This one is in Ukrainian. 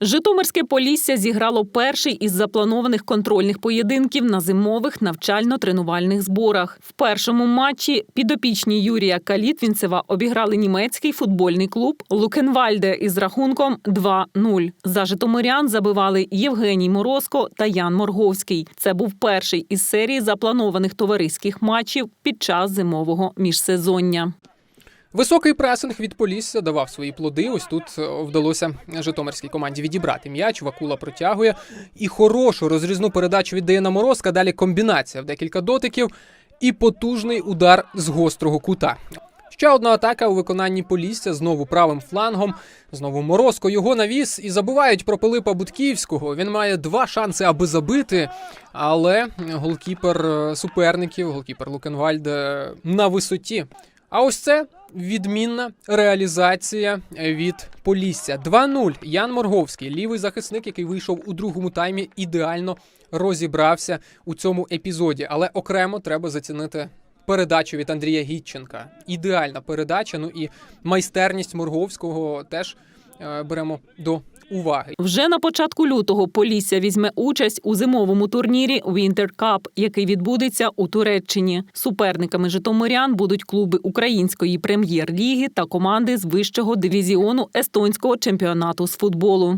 Житомирське Полісся зіграло перший із запланованих контрольних поєдинків на зимових навчально-тренувальних зборах. В першому матчі підопічні Юрія Калітвінцева обіграли німецький футбольний клуб Лукенвальде із рахунком 2-0. За житомирян забивали Євгеній Морозко та Ян Морговський. Це був перший із серії запланованих товариських матчів під час зимового міжсезоння. Високий пресинг від Полісся давав свої плоди. Ось тут е, вдалося житомирській команді відібрати м'яч. Вакула протягує і хорошу розрізну передачу віддає на Морозка. Далі комбінація в декілька дотиків і потужний удар з гострого кута. Ще одна атака у виконанні Полісся знову правим флангом. Знову Морозко його навіс і забувають про Пилипа Будківського. Він має два шанси, аби забити. Але голкіпер е, суперників, голкіпер Лукенвальд на висоті. А ось це відмінна реалізація від Полісся. 2-0. Ян Морговський, лівий захисник, який вийшов у другому таймі, ідеально розібрався у цьому епізоді. Але окремо треба зацінити передачу від Андрія Гітченка. Ідеальна передача. Ну і майстерність Морговського теж е, беремо до уваги. Вже на початку лютого Полісся візьме участь у зимовому турнірі Winter Cup, який відбудеться у Туреччині. Суперниками житомирян будуть клуби української прем'єр-ліги та команди з вищого дивізіону естонського чемпіонату з футболу.